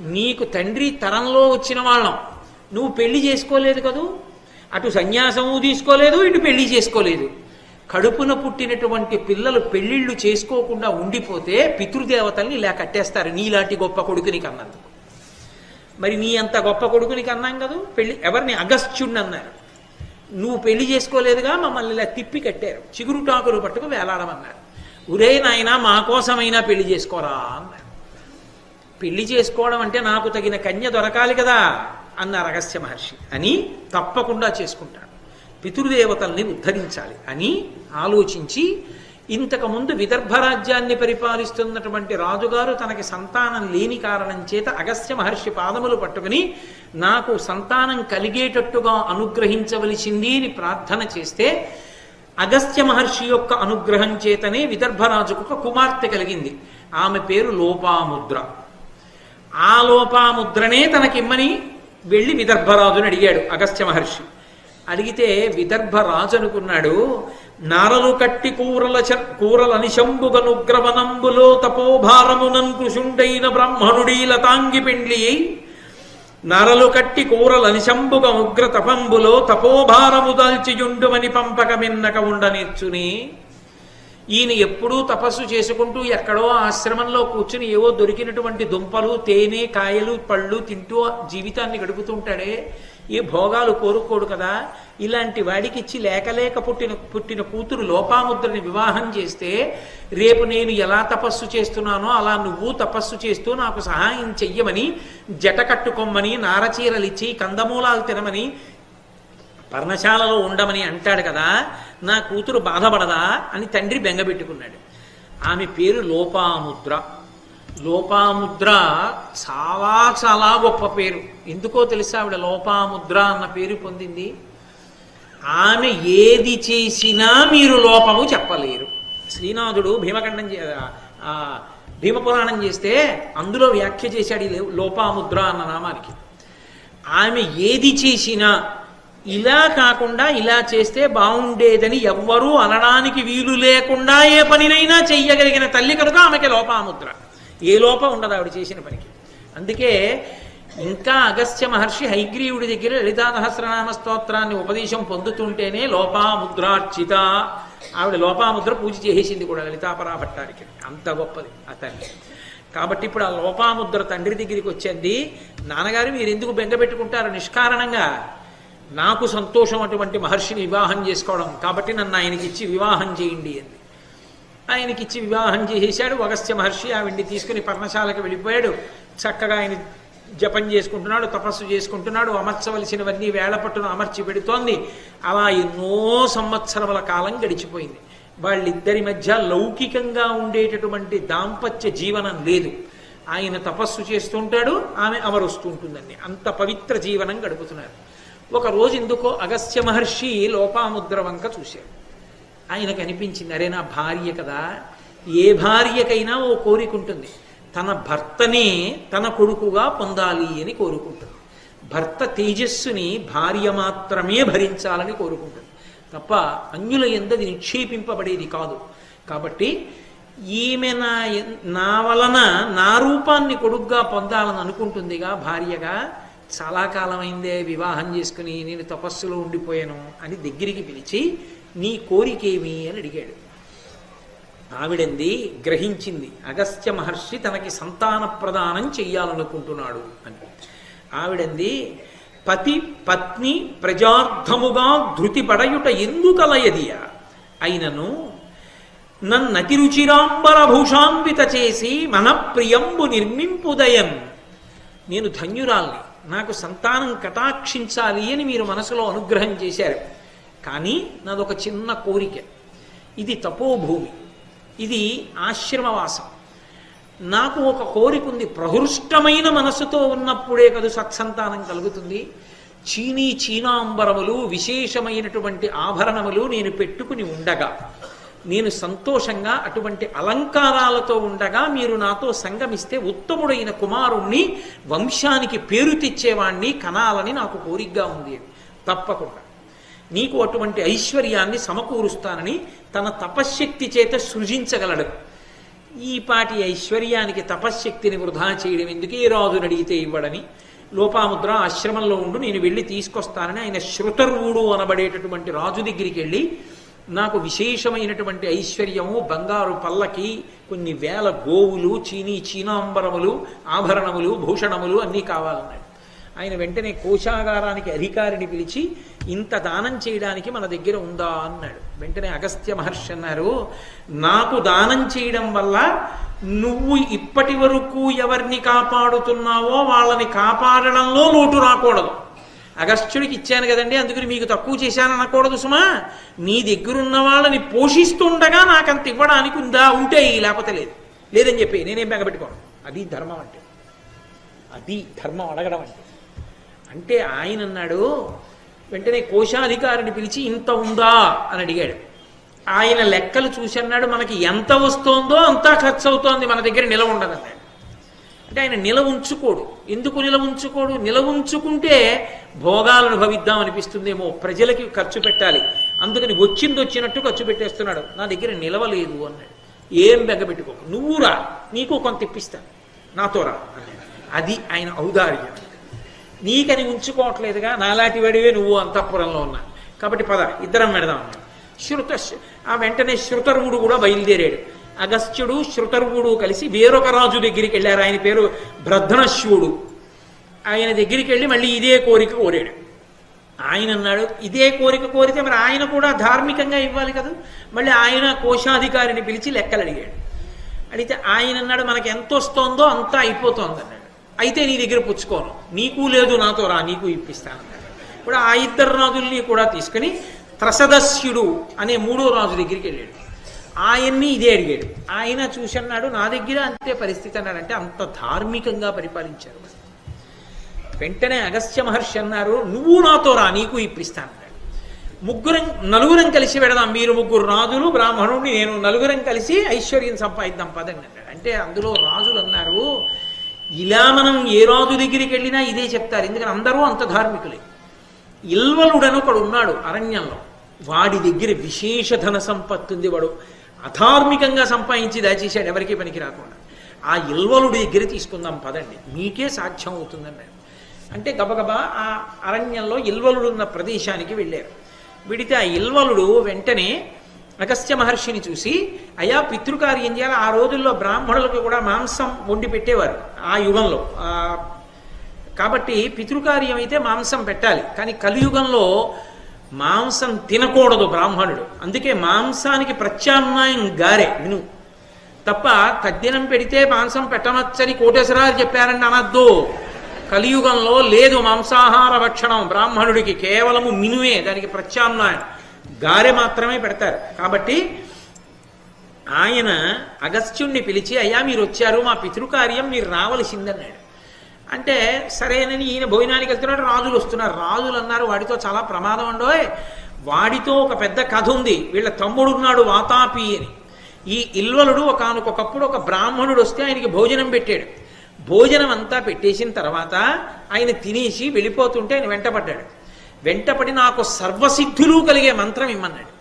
నీకు తండ్రి తరంలో వచ్చిన వాళ్ళం. నువ్వు పెళ్ళి చేసుకోలేదు కదూ? అటు సన్యాసము తీసుకోలేదు ఇటు పెళ్ళి చేసుకోలేదు. కడుపున పుట్టినటువంటి పిల్లలు పెళ్ళిళ్ళు చేసుకోకుండా ఉండిపోతే పితృదేవతల్ని ఇలా కట్టేస్తారు నీలాంటి గొప్ప కొడుకుని కన్నందుకు. మరి నీ అంత గొప్ప కొడుకుని కన్నాం కదూ? పెళ్ళి ఎవరిని? అగస్త్యుణ్ణి అన్నారు. నువ్వు పెళ్ళి చేసుకోలేదుగా మమ్మల్ని ఇలా తిప్పి కట్టారు. చిగురుటాకులు పట్టుకు వేలాడమన్నారు. ఉరే నాయనా మా కోసమైనా పెళ్ళి చేసుకోరా అన్నారు. పెళ్ళి చేసుకోవడం అంటే నాకు తగిన కన్య దొరకాలి కదా అన్నారు రహస్య మహర్షి. అని తప్పకుండా చేసుకుంటాడు. పితృదేవతల్ని ఉద్ధరించాలి అని ఆలోచించి ఇంతకుముందు విదర్భ రాజ్యాన్ని పరిపాలిస్తున్నటువంటి రాజుగారు తనకి సంతానం లేని కారణం చేత అగస్త్య మహర్షి పాదములు పట్టుకుని నాకు సంతానం కలిగేటట్టుగా అనుగ్రహించవలసింది అని ప్రార్థన చేస్తే అగస్త్య మహర్షి యొక్క అనుగ్రహం చేతనే విదర్భరాజుకు ఒక కుమార్తె కలిగింది. ఆమె పేరు లోపాముద్ర. ఆ లోపాముద్రనే తనకిమ్మని వెళ్ళి విదర్భరాజుని అడిగాడు అగస్త్య మహర్షి. అడిగితే విదర్భరాజు అనుకున్నాడు నారలు కట్టి కూరల చ- కూరల నిశంబుగనుగ్రవనంబులో తపోభారమునన్ కృషుండైన బ్రాహ్మణుడీ లతాంగి పెండ్లి నరలు కట్టి కూరల శంభుగ ఉగ్ర తపంబులో తపోభారము దాల్చియుండుమని పంపక మిన్నక ఉండనిర్చుని ఈయన ఎప్పుడూ తపస్సు చేసుకుంటూ ఎక్కడో ఆశ్రమంలో కూర్చుని ఏవో దొరికినటువంటి దుంపలు తేనె కాయలు పళ్ళు తింటూ జీవితాన్ని గడుపుతుంటాడే. ఏ భోగాలు కోరుకోడు కదా. ఇలాంటి వాడికి ఇచ్చి లేకలేక పుట్టిన పుట్టిన కూతురు లోపాముద్రని వివాహం చేస్తే రేపు నేను ఎలా తపస్సు చేస్తున్నానో అలా నువ్వు తపస్సు చేస్తూ నాకు సహాయం చెయ్యమని జట కట్టుకోమని నారచీరలిచ్చి కందమూలాలు తినమని పర్ణశాలలో ఉండమని అంటాడు కదా నా కూతురు బాధపడదా అని తండ్రి బెంగబెట్టుకున్నాడు ఆమె పేరు లోపాముద్ర. లోపాముద్ర చాలా చాలా గొప్ప పేరు. ఎందుకో తెలుసా ఆవిడ లోపాముద్ర అన్న పేరు పొందింది? ఆమె ఏది చేసినా మీరు లోపము చెప్పలేరు. శ్రీనాథుడు భీమఖండం చే- భీమపురాణం చేస్తే అందులో వ్యాఖ్య చేశాడు లోపాముద్ర అన్న నామానికి. ఆమె ఏది చేసినా ఇలా కాకుండా ఇలా చేస్తే బాగుండేదని ఎవ్వరూ అనడానికి వీలు లేకుండా ఏ పనినైనా చెయ్యగలిగిన తల్లి కనుక ఆమెకి లోపాముద్ర. ఏ లోపం ఉండదు ఆవిడ చేసిన పనికి. అందుకే ఇంకా అగస్త్య మహర్షి హైగ్రీవుడి దగ్గర లలితా సహస్రనామ స్తోత్రాన్ని ఉపదేశం పొందుతుంటేనే లోపాముద్రార్చిత. ఆవిడ లోపాముద్ర పూజ చేసేసింది కూడా లలితాపరాభట్టానికి అంత గొప్పది ఆ తల్లి. కాబట్టి ఇప్పుడు ఆ లోపాముద్ర తండ్రి దగ్గరికి వచ్చింది నాన్నగారు మీరు ఎందుకు బెంగపెట్టుకుంటారు నిష్కారణంగా నాకు సంతోషం అటువంటి మహర్షిని వివాహం చేసుకోవడం. కాబట్టి నన్ను ఆయనకి ఇచ్చి వివాహం చేయండి అని. ఆయనకి ఇచ్చి వివాహం చేసేశాడు. వగస్య మహర్షి ఆవిడ్ని తీసుకుని పర్ణశాలకు వెళ్ళిపోయాడు. చక్కగా ఆయన జపం చేసుకుంటున్నాడు తపస్సు చేసుకుంటున్నాడు. అమర్చవలసినవన్నీ వేళపట్టును అమర్చి పెడుతోంది. అలా ఎన్నో సంవత్సరముల కాలం గడిచిపోయింది. వాళ్ళిద్దరి మధ్య లౌకికంగా ఉండేటటువంటి దాంపత్య జీవనం లేదు. ఆయన తపస్సు చేస్తుంటాడు ఆమె అమరుస్తూ ఉంటుందండి అంత పవిత్ర జీవనం గడుపుతున్నారు. ఒక రోజు ఎందుకో అగస్త్య మహర్షి లోపాముద్ర వంక చూశాడు. ఆయనకు అనిపించింది అరే నా భార్య కదా ఏ భార్యకైనా ఓ కోరిక ఉంటుంది తన భర్తనే తన కొడుకుగా పొందాలి అని కోరుకుంటుంది. భర్త తేజస్సుని భార్య మాత్రమే భరించాలని కోరుకుంటుంది. తప్ప అన్యుల ఎందది నిక్షేపింపబడేది కాదు. కాబట్టి ఈమె నా నా వలన నా రూపాన్ని కొడుగ్గా పొందాలని అనుకుంటుందిగా భార్యగా చాలా కాలమైందే వివాహం చేసుకుని నేను తపస్సులో ఉండిపోయాను అని దగ్గరికి పిలిచి నీ కోరికేమి? అని అడిగాడు. ఆవిడంది గ్రహించింది అగస్త్య మహర్షి తనకి సంతాన ప్రదానం చెయ్యాలనుకుంటున్నాడు అని. ఆవిడంది పతి పత్ని ప్రజార్థముగా ధృతిపడయుట ఎందుకలయదియా? ఎందుకలయదియ అయినను నన్నతి రుచిరాంబరభూషాన్విత చేసి మన ప్రియంబు నిర్మింపుదయన్. నేను ధన్యురాల్ని. నాకు సంతానం కటాక్షించాలి అని మీరు మనసులో అనుగ్రహం చేశారు. కానీ నాదొక చిన్న కోరిక. ఇది తపోభూమి. ఇది ఆశ్రమవాసం. నాకు ఒక కోరిక ఉంది ప్రహృష్టమైన మనసుతో ఉన్నప్పుడే కదా సత్సంతానం కలుగుతుంది. చీనీ చీనాంబరములు విశేషమైనటువంటి ఆభరణములు నేను పెట్టుకుని ఉండగా నేను సంతోషంగా అటువంటి అలంకారాలతో ఉండగా మీరు నాతో సంగమిస్తే ఉత్తముడైన కుమారుణ్ణి వంశానికి పేరు తెచ్చేవాణ్ణి కనాలని నాకు కోరికగా ఉంది. తప్పకుండా. నీకు అటువంటి ఐశ్వర్యాన్ని సమకూరుస్తానని తన తపశ్శక్తి చేత సృజించగలడు. ఈ పాటి ఐశ్వర్యానికి తపశ్శక్తిని వృధా చేయడం ఎందుకు ఏ రాజుని అడిగితే ఇవ్వడని? లోపాముద్ర ఆశ్రమంలో ఉండు నేను వెళ్ళి తీసుకొస్తానని ఆయన శృతరువుడు అనబడేటటువంటి రాజు దగ్గరికి వెళ్ళి నాకు విశేషమైనటువంటి ఐశ్వర్యము బంగారు పల్లకి కొన్ని వేల గోవులు చీనీ చీనాంబరములు ఆభరణములు భూషణములు అన్నీ కావాలన్నాడు. ఆయన వెంటనే కోశాగారానికి అధికారిని పిలిచి ఇంత దానం చేయడానికి మన దగ్గర ఉందా? అన్నాడు. వెంటనే అగస్త్య మహర్షి అన్నారు నాకు దానం చేయడం వల్ల నువ్వు ఇప్పటి వరకు ఎవరిని కాపాడుతున్నావో వాళ్ళని కాపాడడంలో లోటు రాకూడదు. అగస్త్యుడికి ఇచ్చాను కదండి అందుకని మీకు తక్కువ చేశాను అనకూడదు సుమా. నీ దగ్గరున్న వాళ్ళని పోషిస్తుండగా నాకంత ఇవ్వడానికి ఉందా? ఉంటే లేకపోతే లేదు. లేదని చెప్పి నేనేం బెగబెట్టుకోను అది ధర్మం అంటే. అది ధర్మం అడగడం అంటే. అంటే ఆయన అన్నాడు వెంటనే కోశాధికారిని పిలిచి ఇంత ఉందా అని అడిగాడు. ఆయన లెక్కలు చూసి అన్నాడు మనకి ఎంత వస్తోందో అంతా ఖర్చు అవుతోంది మన దగ్గర నిలవ ఉండదన్నాడు. అంటే ఆయన నిలవుంచుకోడు ఎందుకు నిల ఉంచుకోడు? భోగాలు ఉంచుకుంటే భోగాలను అనుభవిద్దాం అనిపిస్తుందేమో. ప్రజలకి ఖర్చు పెట్టాలి. అందుకని వచ్చింది వచ్చినట్టు ఖర్చు పెట్టేస్తున్నాడు. నా దగ్గర నిలవలేదు అన్నాడు. ఏం బెగ్గబెట్టుకోకు నువ్వు రా. నీకు కొంత ఇప్పిస్తాను నాతో రా అన్నాడు. అది ఆయన ఔదార్యం. నీకని ఉంచుకోవట్లేదుగా. నాలాంటి వాడివే నువ్వు అంతఃపురంలో ఉన్నా. కాబట్టి పద ఇద్దరం పెడదాం అన్నాడు. శృత ఆ వెంటనే శృతరుముడు కూడా బయలుదేరాడు. అగస్త్యుడు శృతర్వుడు కలిసి వేరొక రాజు దగ్గరికి వెళ్ళారు. ఆయన పేరు భ్రధనశ్వుడు. ఆయన దగ్గరికి వెళ్ళి మళ్ళీ ఇదే కోరిక కోరాడు. ఆయన అన్నాడు ఇదే కోరిక కోరితే మరి ఆయన కూడా ధార్మికంగా ఇవ్వాలి కదా? మళ్ళీ ఆయన కోశాధికారిని పిలిచి లెక్కలు అడిగాడు. అడిగితే ఆయన అన్నాడు మనకి ఎంత వస్తోందో అంతా అయిపోతోంది అన్నాడు. అయితే నీ దగ్గర పుచ్చుకోను. నీకు లేదు నాతో రా నీకు ఇప్పిస్తాను ఇప్పుడు ఆ ఇద్దరు రాజుల్ని కూడా తీసుకుని త్రసదస్యుడు అనే మూడో రాజు దగ్గరికి వెళ్ళాడు. ఆయన్ని ఇదే అడిగాడు. ఆయన చూసి అన్నాడు నా దగ్గర అంతే పరిస్థితి అన్నాడు అంటే అంత ధార్మికంగా పరిపాలించారు. వెంటనే అగస్త్య మహర్షి అన్నారు నువ్వు నాతో రా నీకు ఇప్పిస్తాను అన్నాడు. ముగ్గురం నలుగురం కలిసి పెడదాం మీరు ముగ్గురు రాజులు బ్రాహ్మణుడిని నేను నలుగురం కలిసి ఐశ్వర్యం సంపాదిద్దాం పదండి అన్నాడు. అంటే అందులో రాజులు అన్నారు ఇలా మనం ఏ రాజు దగ్గరికి వెళ్ళినా ఇదే చెప్తారు. ఎందుకని అందరూ అంత ధార్మికులే. ఇల్వలుడని ఒకడు ఉన్నాడు అరణ్యంలో. వాడి దగ్గర విశేష ధన సంపత్తి ఉంది వాడు. అధార్మికంగా సంపాదించి దాచేశాడు ఎవరికీ పనికి రాకుండా. ఆ ఇల్వలుడి దగ్గర తీసుకుందాం పదండి. మీకే సాధ్యం అవుతుందన్నాడు అంటే గబగబా ఆ అరణ్యంలో ఇల్వలుడు ఉన్న ప్రదేశానికి వెళ్ళారు. విడితే ఆ ఇల్వలుడు వెంటనే అగస్త్య మహర్షిని చూసి అయా పితృకార్యం చేయాలి. ఆ రోజుల్లో బ్రాహ్మణులకు కూడా మాంసం వండి పెట్టేవారు ఆ యుగంలో. కాబట్టి పితృకార్యం అయితే మాంసం పెట్టాలి. కానీ కలియుగంలో మాంసం తినకూడదు బ్రాహ్మణుడు. అందుకే మాంసానికి ప్రత్యామ్నాయం గారే విను. తప్ప తద్దినం పెడితే మాంసం పెట్టనొచ్చని కోటేశ్వరాలు చెప్పారండి అనద్దు. కలియుగంలో లేదు మాంసాహార భక్షణం బ్రాహ్మణుడికి కేవలము మినువే దానికి ప్రత్యామ్నాయం. గారె మాత్రమే పెడతారు. కాబట్టి ఆయన అగస్త్యుణ్ణి పిలిచి అయ్యా మీరు వచ్చారు మా పితృకార్యం మీరు రావలసిందన్నాడు. అంటే సరేనని ఈయన భోజనానికి వెళ్తున్నాడు రాజులు వస్తున్నారు. రాజులు అన్నారు వాడితో చాలా ప్రమాదం ఉండో వాడితో ఒక పెద్ద కథ ఉంది. వీళ్ళ తమ్ముడు ఉన్నాడు వాతాపి అని. ఈ ఇల్వలుడు ఒకనకొకప్పుడు ఒక బ్రాహ్మణుడు వస్తే ఆయనకి భోజనం పెట్టాడు. భోజనం అంతా పెట్టేసిన తర్వాత ఆయన తినేసి వెళ్ళిపోతుంటే ఆయన వెంటపడ్డాడు. వెంటపడి నాకు సర్వసిద్ధులు కలిగే మంత్రం ఇమ్మన్నాడు.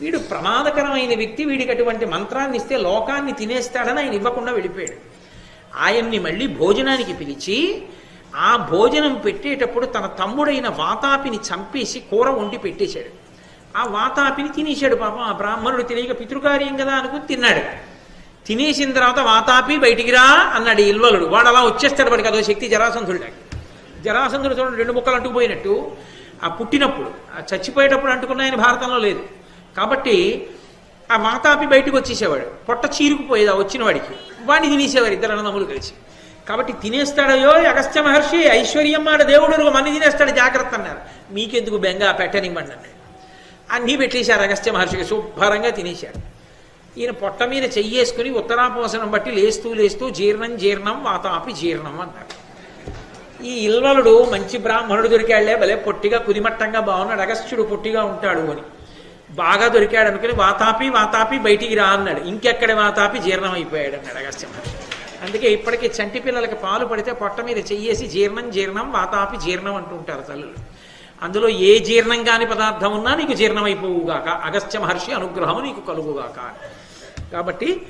వీడు ప్రమాదకరమైన వ్యక్తి వీడికి అటువంటి మంత్రాన్ని ఇస్తే లోకాన్ని తినేస్తాడని ఆయన ఇవ్వకుండా వెళ్ళిపోయాడు. ఆయన్ని మళ్ళీ భోజనానికి పిలిచి ఆ భోజనం పెట్టేటప్పుడు తన తమ్ముడైన వాతాపిని చంపేసి కూర వండి పెట్టేశాడు. ఆ వాతాపిని తినేశాడు పాపం. ఆ బ్రాహ్మణుడు తెలియక పితృకార్యం కదా అనుకుని తిన్నాడు. తినేసిన తర్వాత వాతాపి బయటికి రా అన్నాడు ఇల్వలుడు. వాడు అలా వచ్చేస్తాడు వాడికి అదో శక్తి జరాసంధుడు జరాసంధుడు చూడండి రెండు ముక్కలు అంటుకుపోయినట్టు ఆ పుట్టినప్పుడు ఆ చచ్చిపోయేటప్పుడు అంటుకున్న ఆయన భారతంలో లేదు. కాబట్టి ఆ మాతాపి బయటకు వచ్చేసేవాడు. పొట్ట చీరుకుపోయేది? ఆ వచ్చిన వాడికి. వాడిని తినేసేవారు ఇద్దరు అన్నదమ్ములు కలిసి. కాబట్టి తినేస్తాడయో అగస్త్య మహర్షి ఐశ్వర్యం దేవుడు మన్ని తినేస్తాడు? జాగ్రత్త అన్నారు. మీకెందుకు బెంగ పెట్టనివ్వండి అన్నాడు. అన్నీ పెట్టేశారు అగస్త్య మహర్షికి. శుభ్రంగా తినేశాడు. ఈయన పొట్ట మీద చెయ్యేసుకుని ఉత్తరాపోసనం బట్టి లేస్తూ లేస్తూ జీర్ణం జీర్ణం వాతాపి జీర్ణం అన్నారు. ఈ ఇల్వలుడు మంచి బ్రాహ్మణుడు దొరికాళ్ళే భలే పొట్టిగా కుదిమట్టంగా బాగున్నాడు. అగస్త్యుడు పొట్టిగా ఉంటాడు అని. బాగా దొరికాడు అనుకుని వాతాపి వాతాపి బయటికి రా అన్నాడు. ఇంకెక్కడ వాతాపి జీర్ణం అయిపోయాడు అన్నాడు అగస్త్య మహర్షి. అందుకే ఇప్పటికీ చంటి పిల్లలకి పాలు పడితే పొట్ట మీద చెయ్యేసి జీర్ణం జీర్ణం వాతాపి జీర్ణం అంటుంటారు తల్లులు. అందులో ఏ జీర్ణం కాని పదార్థం ఉన్నా నీకు జీర్ణమైపోవుగాక అగస్త్య మహర్షి అనుగ్రహం నీకు కలుగుగాక. కాబట్టి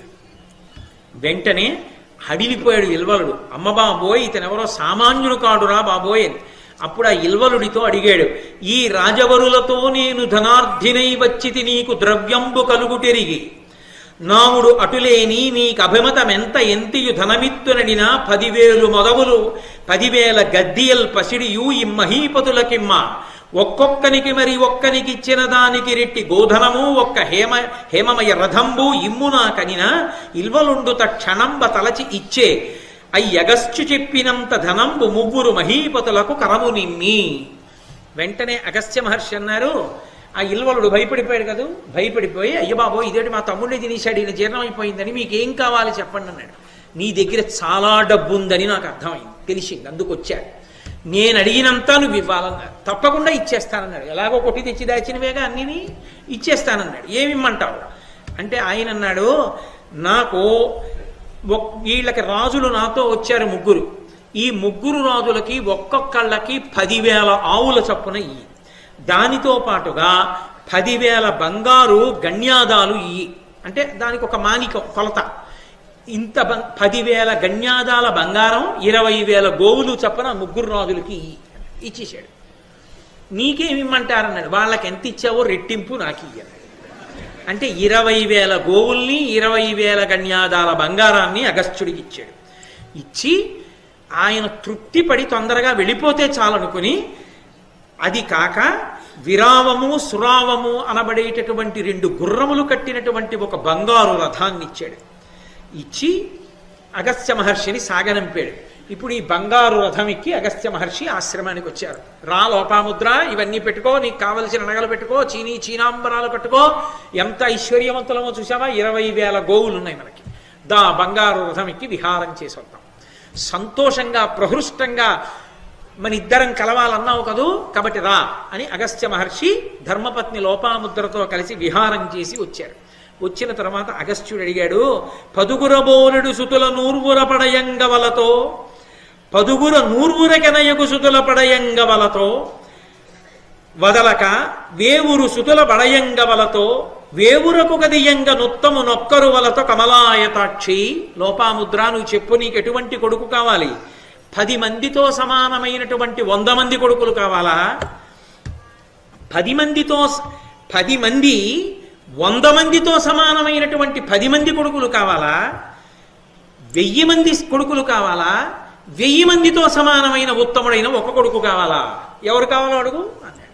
వెంటనే హడిలిపోయాడు ఇల్వలుడు అమ్మ బాబోయ్ ఇతనెవరో సామాన్యుడు కాడురా బాబోయ్ అని. అప్పుడు ఆ ఇల్వలుడితో అడిగాడు ఈ రాజవరులతో నేను ధనార్థినై వచ్చితి నీకు ద్రవ్యంబు కలుగుటెరిగి నాముడు అటులేని నీకు అభిమతమెంత ఎంతియు ధనమిత్తునడినా పదివేలు మొదవులు పదివేల గద్దియల్ పసిడియు ఇమ్మహీపతులకిమ్మ ఒక్కొక్కనికి మరి ఒక్కనికి ఇచ్చిన దానికి రెట్టి గోధనము ఒక్క హేమ హేమమయ రథంబు ఇమ్ము నాకనినా ఇల్వలుండు తక్షణంబ తలచి ఇచ్చే. అయ్యగస్చు చెప్పినంత ధనంబు ముగ్గురు మహీపతులకు కరము నిమ్మి. వెంటనే అగస్త్య మహర్షి అన్నారు ఆ ఇల్వలుడు భయపడిపోయాడు కదా? భయపడిపోయి అయ్యబాబో ఇదేంటి మా తమ్ముడిని తినేశాడు ఈయన జీర్ణం అయిపోయిందని మీకు ఏం కావాలి చెప్పండి అన్నాడు. నీ దగ్గర చాలా డబ్బు ఉందని నాకు అర్థమైంది తెలిసింది అందుకు వచ్చాడు నేను అడిగినంత నువ్వు ఇవ్వాలన్నాడు తప్పకుండా ఇచ్చేస్తానన్నాడు. ఎలాగో కొట్టి తెచ్చి దాచినవేగా అన్నిని ఇచ్చేస్తానన్నాడు. ఏమిమ్మంటావు? అంటే ఆయన అన్నాడు నాకు వీళ్ళకి రాజులు నాతో వచ్చారు ముగ్గురు. ఈ ముగ్గురు రాజులకి ఒక్కొక్కళ్ళకి పదివేల ఆవుల చప్పున ఇయ్యి. దానితో పాటుగా పదివేల బంగారు గణ్యాదాలు ఇయ్యి. అంటే దానికి ఒక మానిక కొలత. ఇంత బం- పదివేల గణ్యాదాల బంగారం ఇరవై వేల గోవులు చప్పున ముగ్గురు రాజులకి ఇయ్యి. ఇచ్చేసాడు నీకేమిమ్మంటారన్నాడు వాళ్ళకి ఎంత ఇచ్చావో రెట్టింపు నాకు ఇయ్యాలి అంటే ఇరవై వేల గోవుల్ని ఇరవై వేల గణ్యాదాల బంగారాన్ని అగస్త్యుడికి ఇచ్చాడు. ఇచ్చి ఆయన తృప్తిపడి తొందరగా వెళ్ళిపోతే చాలనుకుని అది కాక విరావము సురావము అనబడేటటువంటి రెండు గుర్రములు కట్టినటువంటి ఒక బంగారు రథాన్ని ఇచ్చాడు ఇచ్చి అగస్త్య మహర్షిని సాగనంపాడు. ఇప్పుడు ఈ బంగారు రథం ఎక్కి అగస్త్య మహర్షి ఆశ్రమానికి వచ్చారు. రా లోపాముద్ర ఇవన్నీ పెట్టుకో నీకు కావలసిన నగలు పెట్టుకో చీనీ చీనాంబరాలు కట్టుకో. ఎంత ఐశ్వర్యవంతులమో చూసావా ఇరవై వేల గోవులు ఉన్నాయి మనకి. దా బంగారు రథం ఎక్కి విహారం చేసి వద్దాం. సంతోషంగా ప్రహృష్టంగా మన ఇద్దరం కలవాలన్నావు కదూ? కాబట్టి రా అని అగస్త్య మహర్షి ధర్మపత్ని లోపాముద్రతో కలిసి విహారం చేసి వచ్చారు. వచ్చిన తర్వాత అగస్త్యుడు అడిగాడు పదుగురబోలుడు సుతుల నూర్వుర పడయంగవలతో పదుగుర నూర్వురకెనయగు సుతుల పడయంగవలతో వదలక వేవురు సుతుల బడయంగవలతో వేవురకు గదియంగ నొత్తము నొక్కరు వలతో కమలాయతాక్షి. లోపాముద్ర నువ్వు చెప్పు నీకు ఎటువంటి కొడుకు కావాలి? పది మందితో సమానమైనటువంటి వంద మంది కొడుకులు కావాలా? పది మందితో పది మంది వంద మందితో సమానమైనటువంటి పది మంది కొడుకులు కావాలా? వెయ్యి మంది కొడుకులు కావాలా? వెయ్యి మందితో సమానమైన ఉత్తముడైన ఒక కొడుకు కావాలా? ఎవరు కావాలో అడుగు? అన్నాడు